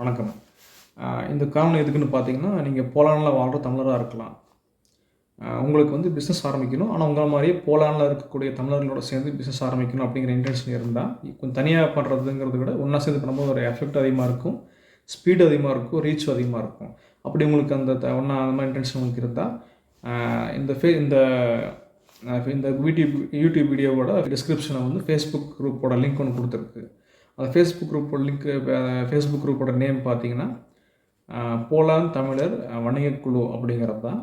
வணக்கம் இந்த காரணம் எதுக்குன்னு பார்த்தீங்கன்னா நீங்கள் போலானில் வாழ்கிற தமிழராக இருக்கலாம் உங்களுக்கு வந்து பிஸ்னஸ் ஆரம்பிக்கணும் ஆனால் உங்களை மாதிரியே போலானில் இருக்கக்கூடிய தமிழர்களோட சேர்ந்து பிஸ்னஸ் ஆரம்பிக்கணும் அப்படிங்கிற இன்டென்ஷன் இருந்தால் கொஞ்சம் தனியாக பண்ணுறதுங்கிறத விட ஒன்றா சேர்ந்து பண்ணும்போது ஒரு எஃபெக்ட் அதிகமாக இருக்கும் ஸ்பீடு அதிகமாக இருக்கும் ரீச் அதிகமாக இருக்கும் அப்படி உங்களுக்கு அந்த த- ஒன்றா அந்த மாதிரி இன்டென்ஷன் உங்களுக்கு இருந்தால் இந்த ஃபே இந்த இந்த யூடியூப் யூடியூப் வீடியோவோட டிஸ்கிரிப்ஷனை வந்து ஃபேஸ்புக் குரூப்போட லிங்க் ஒன்று கொடுத்துருக்கு அந்த ஃபேஸ்புக் குரூப்போட லிங்க் ஃபேஸ்புக் குரூப்போட நேம் பார்த்தீங்கன்னா போலான் தமிழர் வணிகக்குழு குழு அப்படிங்கிறது தான்.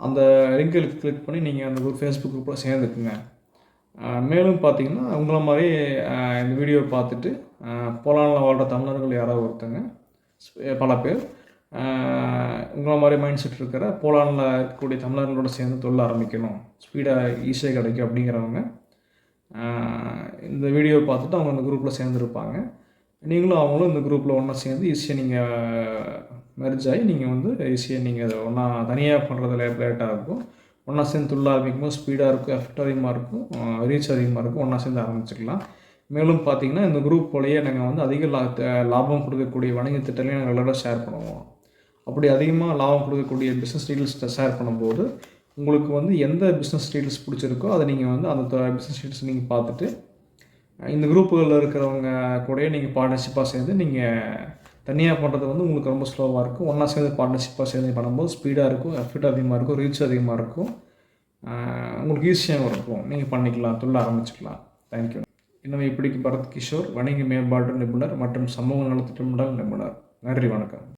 அந்த லிங்கை கிளிக் பண்ணி நீங்கள் அந்த குரூப் ஃபேஸ்புக் குரூப்பில் சேர்ந்துக்குங்க. மேலும் பார்த்தீங்கன்னா உங்களை மாதிரி இந்த வீடியோவை பார்த்துட்டு போலானில் வாழ்கிற தமிழர்கள் யாராவது ஒருத்தங்க பல பேர் உங்களை மாதிரி மைண்ட் செட் இருக்கிற போலானில் இருக்கக்கூடிய தமிழர்களோட சேர்ந்து தொழில் ஆரம்பிக்கணும். ஸ்பீடாக ஈஸியாக கிடைக்கும் அப்படிங்கிறவங்க இந்த வீடியோ பார்த்துட்டு அவங்க அந்த குரூப்பில் சேர்ந்துருப்பாங்க. நீங்களும் அவங்களும் இந்த குரூப்பில் ஒன்றா சேர்ந்து ஈஸியாக நீங்கள் மெர்ஜ் ஆகி நீங்கள் வந்து ஈஸியாக நீங்கள் அதை ஒன்றா தனியாக பண்ணுறதுல லேட்டாக இருக்கும். ஒன்றா சேர்ந்து தொழில் ஆரம்பிக்கும் போது ஸ்பீடாக இருக்கும் எஃபெக்ட் அதிகமாக இருக்கும் ரீச் அதிகமாக இருக்கும். ஒன்றா சேர்ந்து ஆரம்பிச்சிக்கலாம். மேலும் பார்த்தீங்கன்னா இந்த குரூப் போலேயே நாங்கள் வந்து அதிக லா லாபம் கொடுக்கக்கூடிய வணிக திட்டங்களையும் நாங்கள் எல்லாரும் ஷேர் பண்ணுவோம். அப்படி அதிகமாக லாபம் கொடுக்கக்கூடிய பிஸ்னஸ் டீட்டெயில்ஸ் ஷேர் பண்ணும்போது உங்களுக்கு வந்து எந்த பிஸ்னஸ் டீட்டெயில்ஸ் பிடிச்சிருக்கோ அதை நீங்கள் வந்து அந்த பிஸ்னஸ் டீட்டெயில்ஸ் நீங்கள் பார்த்துட்டு இந்த குரூப்புகளில் இருக்கிறவங்க கூடயே நீங்கள் பார்ட்னர்ஷிப்பாக சேர்ந்து நீங்கள் தனியாக பண்ணுறது வந்து உங்களுக்கு ரொம்ப ஸ்லோவாக இருக்கும். ஒன்றா சேர்ந்து பார்ட்னர்ஷிப்பாக சேர்ந்து பண்ணும்போது ஸ்பீடாக இருக்கும் எஃபெக்ட் அதிகமாக இருக்கும் ரீச் அதிகமாக இருக்கும். உங்களுக்கு ஈஸியாகவும் இருக்கும் நீங்கள் பண்ணிக்கலாம் தொழில் ஆரம்பிச்சுக்கலாம். தேங்க்யூ இன்னும் இப்படிக்கு பரத் கிஷோர் வணிக மேம்பாட்டு நிபுணர் மற்றும் சமூக நலத்திட்டமிடல் நிபுணர். நன்றி வணக்கம்.